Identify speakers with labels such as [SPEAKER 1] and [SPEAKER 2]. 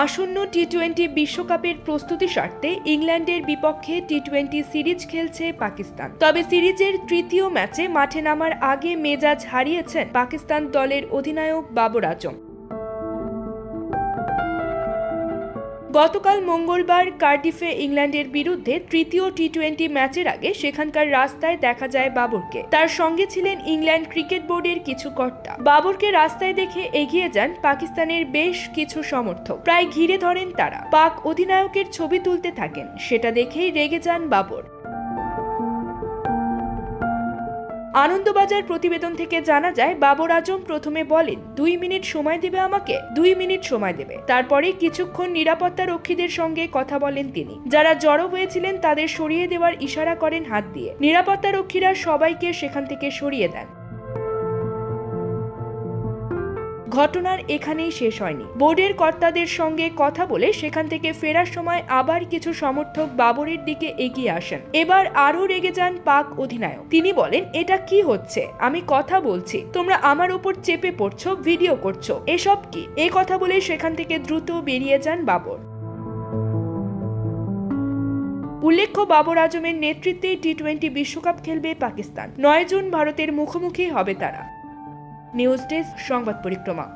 [SPEAKER 1] আসন্ন T twenty বিশ্বকাপের প্রস্তুতি স্বার্থে ইংল্যান্ডের বিপক্ষে টি টোয়েন্টি সিরিজ খেলছে পাকিস্তান। তবে সিরিজের তৃতীয় ম্যাচে মাঠে নামার আগে মেজাজ হারিয়েছেন পাকিস্তান দলের অধিনায়ক বাবর আজম। গতকাল মঙ্গলবার কার্ডিফে ইংল্যান্ডের বিরুদ্ধে তৃতীয় টি টোয়েন্টি ম্যাচের আগে সেখানকার রাস্তায় দেখা যায় বাবরকে। তার সঙ্গে ছিলেন ইংল্যান্ড ক্রিকেট বোর্ডের কিছু কর্তা। বাবরকে রাস্তায় দেখে এগিয়ে যান পাকিস্তানের বেশ কিছু সমর্থক। প্রায় ঘিরে ধরেন তারা। পাক অধিনায়কের ছবি তুলতে থাকেন। সেটা দেখেই রেগে যান বাবর। আনন্দবাজার প্রতিবেদন থেকে জানা যায়, বাবর আজম প্রথমে বলেন, দুই মিনিট সময় দেবে আমাকে, দুই মিনিট সময় দেবে। তারপরে কিছুক্ষণ নিরাপত্তা রক্ষীদের সঙ্গে কথা বলেন তিনি। যারা জড়ো হয়েছিলেন, তাদের সরিয়ে দেওয়ার ইশারা করেন হাত দিয়ে। নিরাপত্তা রক্ষীরা সবাইকে সেখান থেকে সরিয়ে দেন। ঘটনার এখানেই শেষ হয়নি। বোর্ডের কর্তাদের সঙ্গে কথা বলে সেখান থেকে ফেরার সময় আবার কিছু সমর্থক বাবরের দিকে এগিয়ে আসেন। এবার আরও রেগে যান পাক অধিনায়ক। তিনি বলেন, এটা কি হচ্ছে? আমি কথা বলছি। তোমরা আমার উপর চেপে পড়ছো, ভিডিও করছ। এসব কি? এই কথা বলে সেখান থেকে দ্রুত বেরিয়ে যান বাবর। উল্লেখ্য, বাবর আজমের নেতৃত্বে টি টোয়েন্টি বিশ্বকাপ খেলবে পাকিস্তান। নয় জুন ভারতের মুখোমুখি হবে তারা। নিউজ ডেস্ক সংবাদ পরিক্রমা।